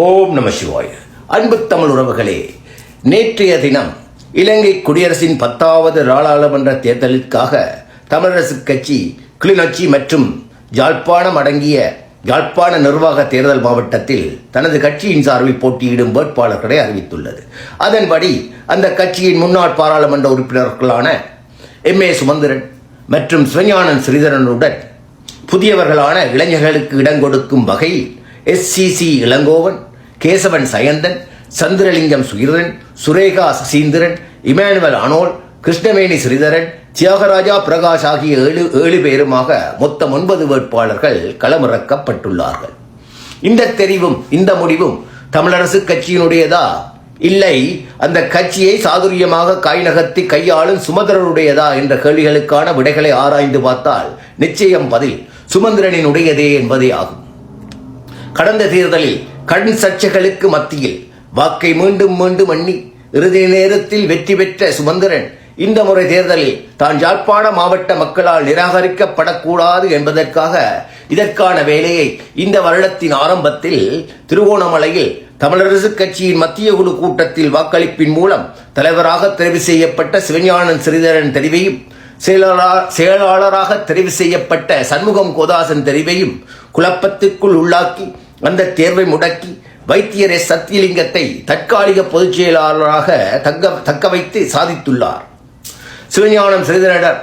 ஓம் நம சிவாய். அன்பு தமிழ் உறவுகளே நேற்றைய தினம் இலங்கை குடியரசின் பத்தாவது நாடாளுமன்ற தேர்தலுக்காக தமிழரசு கட்சி கிளிநொச்சி மற்றும் யாழ்ப்பாணம் அடங்கிய யாழ்ப்பாண நிர்வாக தேர்தல் மாவட்டத்தில் தனது கட்சியின் சார்பில் போட்டியிடும் வேட்பாளர்களை அறிவித்துள்ளது. அதன்படி அந்த கட்சியின் முன்னாள் பாராளுமன்ற உறுப்பினர்களான எம் ஏ சுமந்திரன் மற்றும் சிவஞானன் ஸ்ரீதரனுடன் புதியவர்களான இளைஞர்களுக்கு இடம் கொடுக்கும் வகையில் எஸ்சிசி இளங்கோவன் கேசவன் சயந்தன் சந்திரலிங்கம் சுகிரன் சுரேகா சசீந்திரன் இமானுவல் அனோல் கிருஷ்ணவேணி ஸ்ரீதரன் தியாகராஜா பிரகாஷ் ஆகிய ஏழு ஏழு பேருமாக மொத்தம் ஒன்பது வேட்பாளர்கள் களமிறக்கப்பட்டுள்ளார்கள். இந்த தெரிவும் இந்த முடிவும் தமிழரசு கட்சியினுடையதா? இல்லை. அந்த கட்சியை சாதுரியமாக காய் நகர்த்தி கையாளும் சுமந்திரனுடையதா என்ற கேள்விகளுக்கான விடைகளை ஆராய்ந்து பார்த்தால் நிச்சயம் பதில் சுமந்திரனினுடையதே என்பதே ஆகும். கடந்த தேர்தலில் கண் சர்ச்சைகளுக்கு மத்தியில் வாக்கை மீண்டும் மீண்டும் எண்ணி இறுதி நேரத்தில் வெற்றி பெற்ற சுமந்திரன் இந்த முறை தேர்தலில் தான் யாழ்ப்பாண மாவட்ட மக்களால் நிராகரிக்கப்படக்கூடாது என்பதற்காக இதற்கான வேலையை இந்த வருடத்தின் ஆரம்பத்தில் திருவோணமலையில் தமிழரசு கட்சியின் மத்திய குழு கூட்டத்தில் வாக்களிப்பின் மூலம் தலைவராக தெரிவு செய்யப்பட்ட சிவஞானன் ஸ்ரீதரன் தெரிவையும் செயலாளராக தெரிவு செய்யப்பட்ட சண்முகம் கோதாசன் தெரிவையும் குழப்பத்திற்குள் உள்ளாக்கி அந்த தேர்வை முடக்கி வைத்தியர் எஸ் சத்தியலிங்கத்தை தற்காலிக பொதுச் செயலாளராக தக்க தக்க வைத்து சாதித்துள்ளார். சிவஞானம் ஸ்ரீதரனிடம்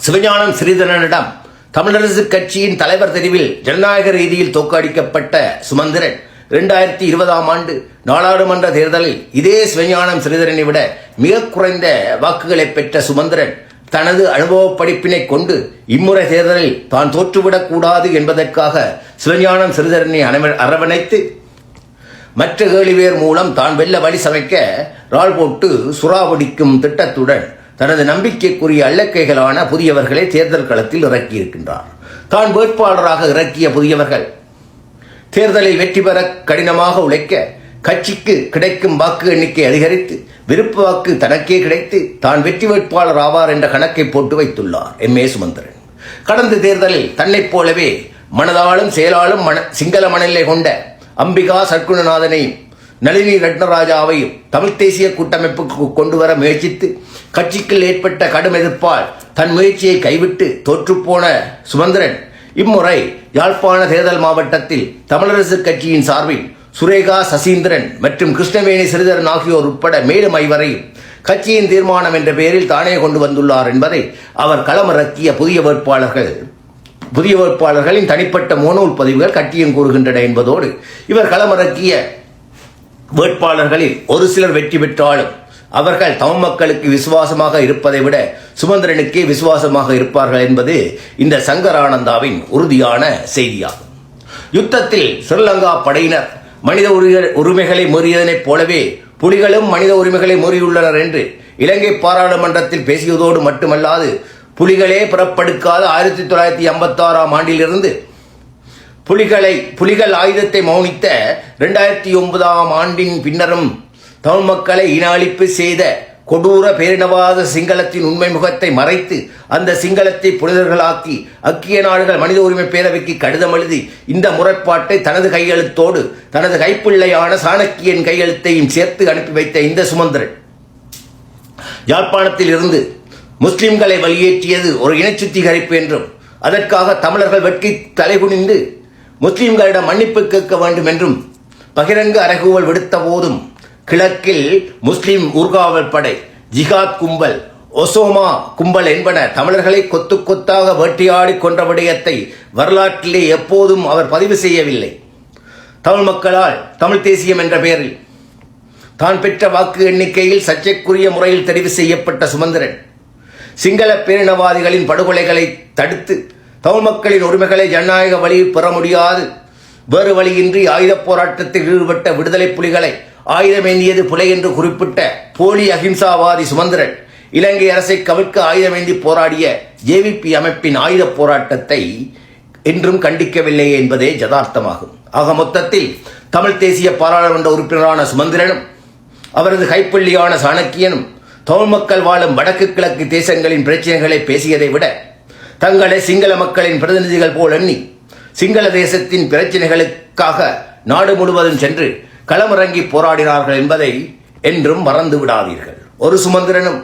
சிவஞானம் ஸ்ரீதரனிடம் தமிழரசு கட்சியின் தலைவர் தெரிவில் ஜனநாயக ரீதியில் தோற்கடிக்கப்பட்ட சுமந்திரன் இரண்டாயிரத்தி இருபதாம் ஆண்டு நாடாளுமன்ற தேர்தலில் இதே சிவஞானம் ஸ்ரீதரனை விட மிக குறைந்த வாக்குகளை பெற்ற சுமந்திரன் தனது அனுபவ படிப்பினை கொண்டு இம்முறை தேர்தலில் தான் தோற்றுவிடக் கூடாது என்பதற்காக சிவஞானம் சிறிதரனை அனவ- அரவணைத்து மற்ற ஏழு பேர் மூலம் தான் வெல்ல வழி சமைக்க ரால் போட்டு சுறாவடிக்கும் திட்டத்துடன் தனது நம்பிக்கைக்குரிய அல்லக்கைகளான புதியவர்களை தேர்தல் களத்தில் இறக்கியிருக்கின்றார். தான் வேட்பாளராக இறக்கிய புதியவர்கள் தேர்தலில் வெற்றி பெற கடினமாக உழைக்க கட்சிக்கு கிடைக்கும் வாக்கு எண்ணிக்கை அதிகரித்து விருப்ப வாக்கு தனக்கே கிடைத்து தான் வெற்றி வேட்பாளர் ஆவார் என்ற கணக்கை போட்டு வைத்துள்ளார் எம் ஏ சுமந்திரன். கடந்த தேர்தலில் தன்னைப் போலவே மனதாலும் செயலாலும் மன சிங்கள மனநிலை கொண்ட அம்பிகா சர்க்குணநாதனையும் நளினி ரட்னராஜாவையும் தமிழ்த் தேசிய கூட்டமைப்புக்கு கொண்டு வர முயற்சித்து கட்சிக்குள் ஏற்பட்ட கடும் எதிர்ப்பால் தன் முயற்சியை கைவிட்டு தோற்றுப்போன சுமந்திரன் இம்முறை யாழ்ப்பாண தேர்தல் மாவட்டத்தில் தமிழரசு கட்சியின் சார்பில் சுரேகா சசீந்திரன் மற்றும் கிருஷ்ணவேணி சிறிதரன் ஆகியோர் உட்பட மேலும் ஐவரையும் கட்சியின் தீர்மானம் என்ற பெயரில் தானே கொண்டு வந்துள்ளார் என்பதை அவர் களமிறக்கிய புதிய வேட்பாளர்கள் புதிய வேட்பாளர்களின் தனிப்பட்ட மோனூல் பதிவுகள் கட்டியம் கூறுகின்றன என்பதோடு இவர் களமிறக்கிய வேட்பாளர்களில் ஒரு சிலர் வெற்றி பெற்றாலும் அவர்கள் தமிழ் மக்களுக்கு விசுவாசமாக இருப்பதை விட சுமந்திரனுக்கே விசுவாசமாக இருப்பார்கள் என்பது இந்த சங்கரானந்தாவின் உறுதியான செய்தியாகும். யுத்தத்தில் ஸ்ரீலங்கா படையினர் மனித உரிமைகளை மீறியதனைப் போலவே புலிகளும் மனித உரிமைகளை மீறியுள்ளனர் என்று இலங்கை பாராளுமன்றத்தில் பேசியதோடு மட்டுமல்லாது புலிகளே பிறப்படுக்காத ஆயிரத்தி தொள்ளாயிரத்தி ஐம்பத்தாறாம் ஆண்டிலிருந்து புலிகளை புலிகள் ஆயுதத்தை மௌனித்த இரண்டாயிரத்தி ஒன்பதாம் ஆண்டின் பின்னரும் தமிழ் மக்களை இன அழிப்பு செய்த கொடூர பேரினவாத சிங்களத்தின் உண்மை முகத்தை மறைத்து அந்த சிங்களத்தை புனிதர்களாக்கி அக்கிய நாடுகள் மனித உரிமை பேரவைக்கு கடிதம் எழுதி இந்த முறைப்பாட்டை தனது கையெழுத்தோடு தனது கைப்பிள்ளையான சாணக்கியன் கையெழுத்தையும் சேர்த்து அனுப்பி வைத்த இந்த சுமந்திரன். யாழ்ப்பாணத்தில் இருந்து முஸ்லிம்களை வெளியேற்றியது ஒரு இன சுத்திகரிப்பு என்றும் அதற்காக தமிழர்கள் வெட்கி தலைகுனிந்து முஸ்லிம்களிடம் மன்னிப்பு கேட்க வேண்டும் என்றும் பகிரங்க அறைகூவல் விடுத்த போதும் கிழக்கில் முஸ்லிம் ஊர்காவல் படை ஜிகாத் கும்பல் ஒசோமா கும்பல் என்பன தமிழர்களை கொத்து கொத்தாக வேட்டையாடி கொன்ற விடயத்தை வரலாற்றிலே எப்போதும் அவர் பதிவு செய்யவில்லை. தமிழ் மக்களால் தமிழ் தேசியம் என்ற பெயரில் தான் பெற்ற வாக்கு எண்ணிக்கையில் சர்ச்சைக்குரிய முறையில் தெரிவு செய்யப்பட்ட சுமந்திரன். சிங்கள பேரினவாதிகளின் படுகொலைகளை தடுத்து தமிழ் மக்களின் உரிமைகளை ஜனநாயக வழியில் பெற முடியாது. வேறு வழியின்றி ஆயுதப் போராட்டத்தில் ஈடுபட்ட விடுதலை புலிகளை ஆயுதமேந்தியது புலை என்று குறிப்பிட்ட போலி அகிம்சாவாதி சுமந்திரன் இலங்கை அரசை கவிழ்க்க ஆயுதமேந்தி போராடிய ஜேவிபி அமைப்பின் ஆயுதப் போராட்டத்தை என்றும் கண்டிக்கவில்லை என்பதே ஜதார்த்தமாகும் ஆக மொத்தத்தில் தமிழ் தேசிய பாராளுமன்ற உறுப்பினரான சுமந்திரனும் அவரது கைப்பள்ளியான சாணக்கியனும் தமிழ் மக்கள் வாழும் வடக்கு கிழக்கு தேசங்களின் பிரச்சனைகளை பேசியதை விட தங்களை சிங்கள மக்களின் பிரதிநிதிகள் போல் எண்ணி சிங்கள தேசத்தின் பிரச்சனைகளுக்காக நாடு முழுவதும் சென்று களமிறங்கி போராடினார்கள் என்பதை என்றும் மறந்து விடாதீர்கள். ஒரு சுமந்திரனும்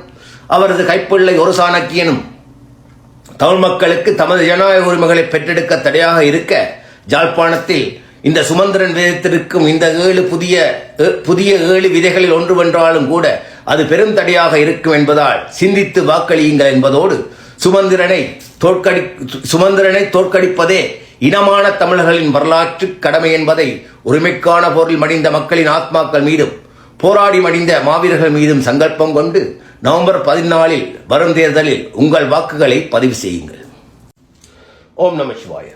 அவரது கைப்பிள்ளை ஒரு சாணக்கியனும் தமிழ் மக்களுக்கு தமது ஜனநாயக உரிமைகளை பெற்றெடுக்க தடையாக இருக்க ஜாழ்ப்பாணத்தில் இந்த சுமந்திரன் விதத்திற்கும் இந்த ஏழு புதிய புதிய ஏழு விதைகளில் ஒன்று வென்றாலும் கூட அது பெரும் தடையாக இருக்கும் என்பதால் சிந்தித்து வாக்களியுங்கள் என்பதோடு சுமந்திரனை தோற்கடி சுமந்திரனை தோற்கடிப்பதே இனமான தமிழர்களின் வரலாற்று கடமை என்பதை உரிமைக்கான போரில் மடிந்த மக்களின் ஆத்மாக்கள் மீதும் போராடி மடிந்த மாவீரர்கள் மீதும் சங்கல்பம் கொண்டு நவம்பர் பதினாலில் வரும் தேர்தலில் உங்கள் வாக்குகளை பதிவு செய்யுங்கள். ஓம் நம சிவாய.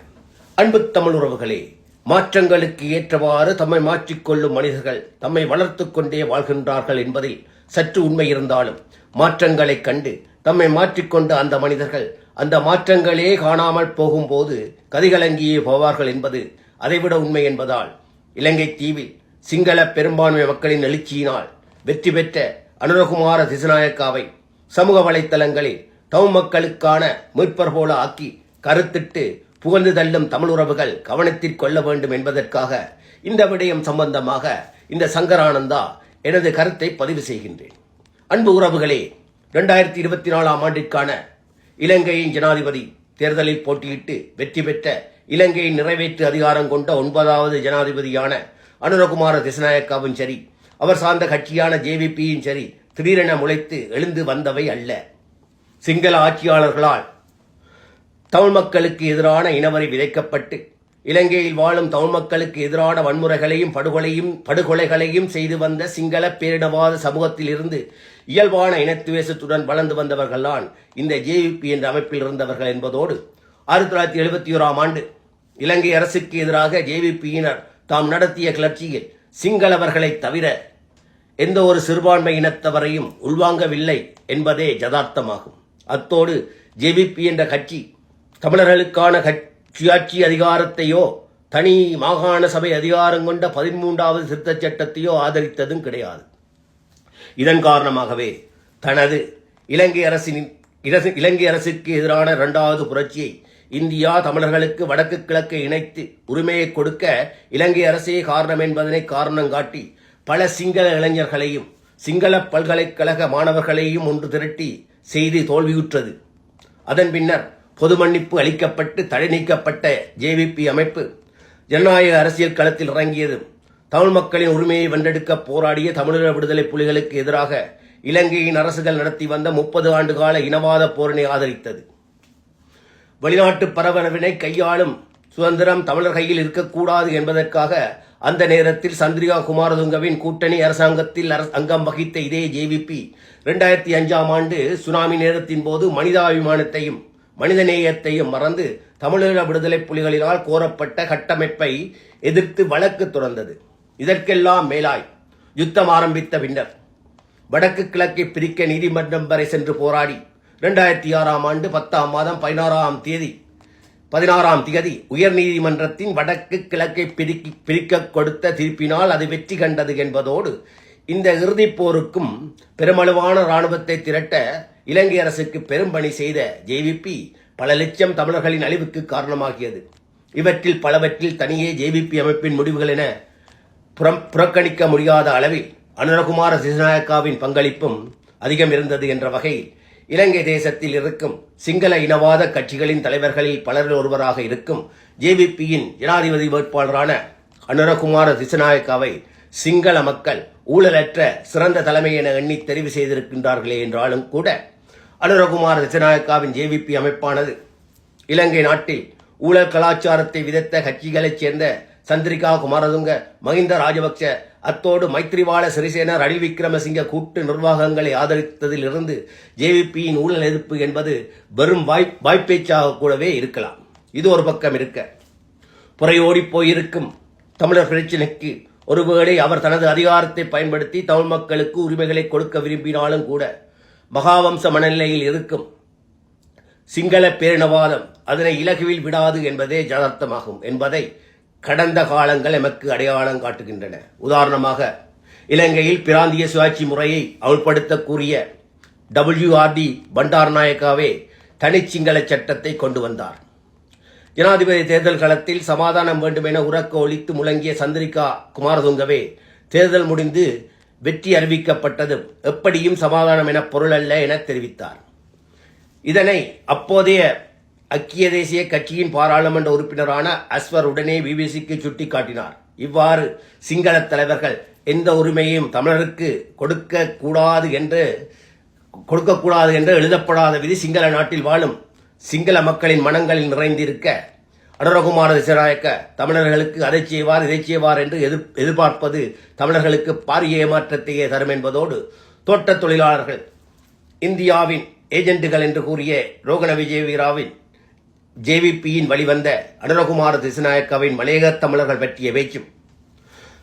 அன்பு தமிழ் உறவுகளே மாற்றங்களுக்கு ஏற்றவாறு தம்மை மாற்றிக்கொள்ளும் மனிதர்கள் தம்மை வளர்த்து கொண்டே வாழ்கின்றார்கள் என்பதில் சற்று உண்மை இருந்தாலும் மாற்றங்களைக் கண்டு தம்மை மாற்றிக்கொண்ட அந்த மனிதர்கள் அந்த மாற்றங்களே காணாமல் போகும்போது கதிகலங்கியே போவார்கள் என்பது அதைவிட உண்மை என்பதால் இலங்கை தீவில் சிங்கள பெரும்பான்மை மக்களின் எழுச்சியினால் வெற்றி பெற்ற அனுரகுமார திசுநாயக்காவை சமூக வலைத்தளங்களில் தமிழ் மக்களுக்கான மீட்பர் போல ஆக்கி கருத்திட்டு புகழ்ந்து தள்ளும் தமிழ் உறவுகள் கவனத்தில் கொள்ள வேண்டும் என்பதற்காக இந்த விடயம் சம்பந்தமாக இந்த சங்கரானந்தா எனது கருத்தை பதிவு செய்கின்றேன். அன்பு உறவுகளே இரண்டாயிரத்தி இருபத்தி நாலாம் ஆண்டிற்கான இலங்கையின் ஜனாதிபதி தேர்தலில் போட்டியிட்டு வெற்றி பெற்ற இலங்கையின் நிறைவேற்று அதிகாரம் கொண்ட ஒன்பதாவது ஜனாதிபதியான அனுரகுமார திசநாயக்காவும் சரி அவர் சார்ந்த கட்சியான ஜேவிபியும் சரி திடீரென முளைத்து எழுந்து வந்தவை அல்ல. சிங்கள ஆட்சியாளர்களால் தமிழ் மக்களுக்கு எதிரான இனவரி விதைக்கப்பட்டு இலங்கையில் வாழும் தமிழ் மக்களுக்கு எதிரான வன்முறைகளையும் படுகொலையும் படுகொலைகளையும் செய்து வந்த சிங்கள பேரிடவாத சமூகத்திலிருந்து இயல்பான இனத்துவேசத்துடன் வளர்ந்து வந்தவர்கள்தான் இந்த ஜேவிபி என்ற அமைப்பில் இருந்தவர்கள் என்பதோடு ஆயிரத்தி தொள்ளாயிரத்தி எழுபத்தி ஓராம் ஆண்டு இலங்கை அரசுக்கு எதிராக ஜேவிபியினர் தாம் நடத்திய கிளர்ச்சியில் சிங்களவர்களை தவிர எந்த ஒரு சிறுபான்மை இனத்தவரையும் உள்வாங்கவில்லை என்பதே ஜதார்த்தமாகும் அத்தோடு ஜேவிபி என்ற கட்சி தமிழர்களுக்கான கட்சியாட்சி அதிகாரத்தையோ தனி மாகாண சபை அதிகாரம் கொண்ட பதிமூன்றாவது திருத்தச் சட்டத்தையோ ஆதரித்ததும் கிடையாது. இதன் காரணமாகவே தனது இலங்கை அரசின் இலங்கை அரசுக்கு எதிரான இரண்டாவது புரட்சியை இந்தியா தமிழர்களுக்கு வடக்கு கிழக்கை இணைத்து உரிமையை கொடுக்க இலங்கை அரசே காரணம் என்பதனை காரணம் காட்டி பல சிங்கள இளைஞர்களையும் சிங்கள பல்கலைக்கழக மாணவர்களையும் ஒன்று திரட்டி செய்து தோல்வியுற்றது. அதன் பின்னர் பொது மன்னிப்பு அளிக்கப்பட்டு தடை நீக்கப்பட்ட ஜேவிபி அமைப்பு ஜனநாயக அரசியல் களத்தில் இறங்கியது தமிழ் மக்களின் உரிமையை வென்றெடுக்க போராடிய தமிழீழ விடுதலை புலிகளுக்கு எதிராக இலங்கையின் அரசுகள் நடத்தி வந்த முப்பது ஆண்டு கால இனவாத போரினை ஆதரித்தது. வெளிநாட்டு பரபரவினை கையாளும் சுதந்திரம் தமிழர் கையில் இருக்கக்கூடாது என்பதற்காக அந்த நேரத்தில் சந்திரிகா குமாரதுங்கவின் கூட்டணி அரசாங்கத்தில் அங்கம் வகித்த இதே ஜேவிபி இரண்டாயிரத்தி அஞ்சாம் ஆண்டு சுனாமி நேரத்தின் போது மனிதாபிமானத்தையும் மனிதநேயத்தையும் மறந்து தமிழீழ விடுதலை புலிகளினால் கோரப்பட்ட கட்டமைப்பை எதிர்த்து வழக்கு தொடர்ந்தது. இதற்கெல்லாம் மேலாய் யுத்தம் ஆரம்பித்த பின்னர் வடக்கு கிழக்கை பிரிக்க நீதிமன்றம் வரை சென்று போராடி இரண்டாயிரத்தி ஆறாம் ஆண்டு பத்தாம் மாதம் பதினாறாம் தேதி பதினாறாம் தேதி உயர் நீதிமன்றத்தின் வடக்கு கிழக்கை பிரிக்கி பிரிக்க கொடுத்த தீர்ப்பினால் அது வெற்றி கண்டது என்பதோடு இந்த இறுதிப் போருக்கும் பெருமளவான இராணுவத்தை திரட்ட இலங்கை அரசுக்கு பெரும் பணி செய்த ஜேவிபி பல லட்சம் தமிழர்களின் அழிவுக்கு காரணமாகியது. இவற்றில் பலவற்றில் தனியே ஜேவிபி அமைப்பின் முடிவுகள் என புறம் புறக்கணிக்க முடியாத அளவில் அனுரகுமார சிசநாயக்காவின் பங்களிப்பும் அதிகம் இருந்தது என்ற வகையில் இலங்கை தேசத்தில் இருக்கும் சிங்கள இனவாத கட்சிகளின் தலைவர்களில் பலரில் ஒருவராக இருக்கும் ஜேவிபியின் ஜனாதிபதி வேட்பாளரான அனுரகுமார திசநாயக்காவை சிங்கள மக்கள் ஊழலற்ற சிறந்த தலைமை என எண்ணி தெரிவு செய்திருக்கின்றார்களே என்றாலும் கூட அனுரகுமார திசநாயக்காவின் ஜேவிபி அமைப்பானது இலங்கை நாட்டில் ஊழல் கலாச்சாரத்தை விதைத்த கட்சிகளைச் சேர்ந்த சந்திரிகா குமாரதுங்க மஹிந்த ராஜபக்ச அத்தோடு மைத்ரிபால சிறிசேன ரணில் விக்ரமசிங்க கூட்டு நிர்வாகங்களை ஆதரித்ததிலிருந்து ஜேவிபியின் ஊழல் எதிர்ப்பு என்பது வெறும் வாய் வாய்ப்பேச்சாக கூடவே இருக்கலாம். இது ஒரு பக்கம் இருக்க. புறையோடி போயிருக்கும் தமிழர் பிரச்சினைக்கு ஒருவேளை அவர் தனது அதிகாரத்தை பயன்படுத்தி தமிழ் மக்களுக்கு உரிமைகளை கொடுக்க விரும்பினாலும் கூட மகாவம்ச மனநிலையில் இருக்கும் சிங்கள பேரினவாதம் அதனை இலகுவில் விடாது என்பதே ஜதார்த்தமாகும் என்பதை கடந்த காலங்கள் எமக்கு அடையாளம் காட்டுகின்றன. உதாரணமாக இலங்கையில் பிராந்திய சுயாட்சி முறையை அமுல்படுத்தக்கூடிய டபிள்யூஆர்டி டபிள்யூஆர்டி பண்டாரநாயக்காவே தனிச்சிங்கள சட்டத்தை கொண்டு வந்தார். ஜனாதிபதி தேர்தல் களத்தில் சமாதானம் வேண்டும் என உறக்க ஒலித்து முழங்கிய சந்திரிகா குமாரதுங்கவே தேர்தல் முடிந்து வெற்றி அறிவிக்கப்பட்டது எப்படியும் சமாதானம் என பொருள் அல்ல என தெரிவித்தார். இதனை அப்போதைய ஐக்கிய தேசிய கட்சியின் பாராளுமன்ற உறுப்பினரான அஸ்வர் உடனே பிபிசிக்கு சுட்டிக்காட்டினார். இவ்வாறு சிங்கள தலைவர்கள் எந்த உரிமையும் தமிழருக்கு கொடுக்க கூடாது என்று கொடுக்கக்கூடாது என்று எழுதப்படாத விதி சிங்கள நாட்டில் வாழும் சிங்கள மக்களின் மனங்களில் நிறைந்திருக்க அனுரகுமார திசநாயக்க தமிழர்களுக்கு அதை செய்வார் இதை செய்வார் என்று எதிர் எதிர்பார்ப்பது தமிழர்களுக்கு பாரிய ஏமாற்றத்தையே தரும் என்பதோடு தோட்டத் தொழிலாளர்கள் இந்தியாவின் ஏஜென்ட்டுகள் என்று கூறிய ரோகண விஜயவீராவின் ஜேவிபியின் வழிவந்த அனுரகுமார திசநாயக்காவின் மலையக தமிழர்கள் பற்றிய பேச்சும்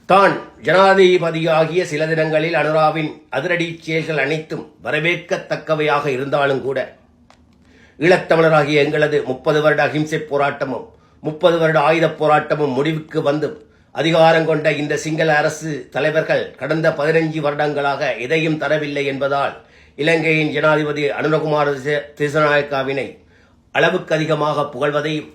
தான் ஜனாதிபதியாகிய சில தினங்களில் அனுராவின் அதிரடி செயல்கள் அனைத்தும் வரவேற்கத்தக்கவையாக இருந்தாலும் கூட ஈழத்தமிழராகிய எங்களது முப்பது வருட அகிம்சை போராட்டமும் முப்பது வருட ஆயுதப் போராட்டமும் முடிவுக்கு வந்தும் அதிகாரம் கொண்ட இந்த சிங்கள அரசு தலைவர்கள் கடந்த பதினைஞ்சு வருடங்களாக எதையும் தரவில்லை என்பதால் இலங்கையின் ஜனாதிபதி அனுரகுமார திச- அளவுக்கு அதிகமாக புகழ்வதையும்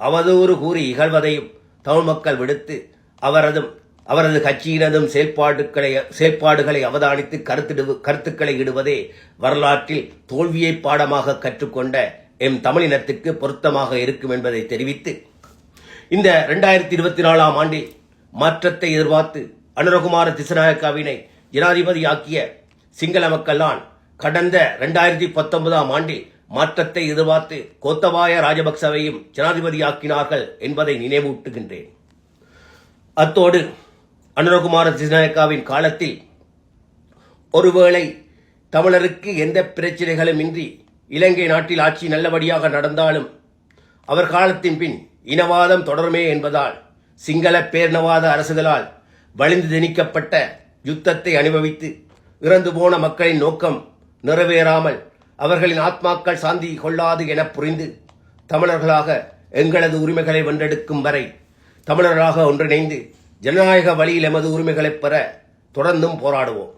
அவதூறு கூறி இகழ்வதையும் தமிழ் மக்கள் விடுத்து அவரதும் அவரது கட்சியினதும் செயல்பாடுகளை செயல்பாடுகளை அவதானித்து கருத்திடு கருத்துக்களை இடுவதே வரலாற்றில் தோல்வியை பாடமாக கற்றுக்கொண்ட எம் தமிழினத்துக்கு பொருத்தமாக இருக்கும் என்பதை தெரிவித்து இந்த ரெண்டாயிரத்தி இருபத்தி நாலாம் ஆண்டில் மாற்றத்தை எதிர்பார்த்து அனுரகுமார திசநாயக்காவினை ஜனாதிபதியாக்கிய சிங்கள மக்கள்தான் கடந்த ரெண்டாயிரத்தி பத்தொன்பதாம் ஆண்டில் மாற்றத்தை எதிர்பார்த்து கோத்தபாய ராஜபக்சவையும் ஜனாதிபதியாக்கினார்கள் என்பதை நினைவூட்டுகின்றேன். அத்தோடு அனுரகுமார திசநாயக்காவின் காலத்தில் ஒருவேளை தமிழருக்கு எந்த பிரச்சனைகளும் இன்றி இலங்கை நாட்டில் ஆட்சி நல்லபடியாக நடந்தாலும் அவர் காலத்தின் பின் இனவாதம் தொடருமே என்பதால் சிங்கள பேரினவாத அரசுகளால் வலிந்து திணிக்கப்பட்ட யுத்தத்தை அனுபவித்து இறந்து போன மக்களின் நோக்கம் நிறைவேறாமல் அவர்களின் ஆத்மாக்கள் சாந்தி கொள்ளாது என புரிந்து தமிழர்களாக எங்களது உரிமைகளை வென்றெடுக்கும் வரை தமிழர்களாக ஒன்றிணைந்து ஜனநாயக வழியில் எமது உரிமைகளைப் பெற தொடர்ந்தும் போராடுவோம்.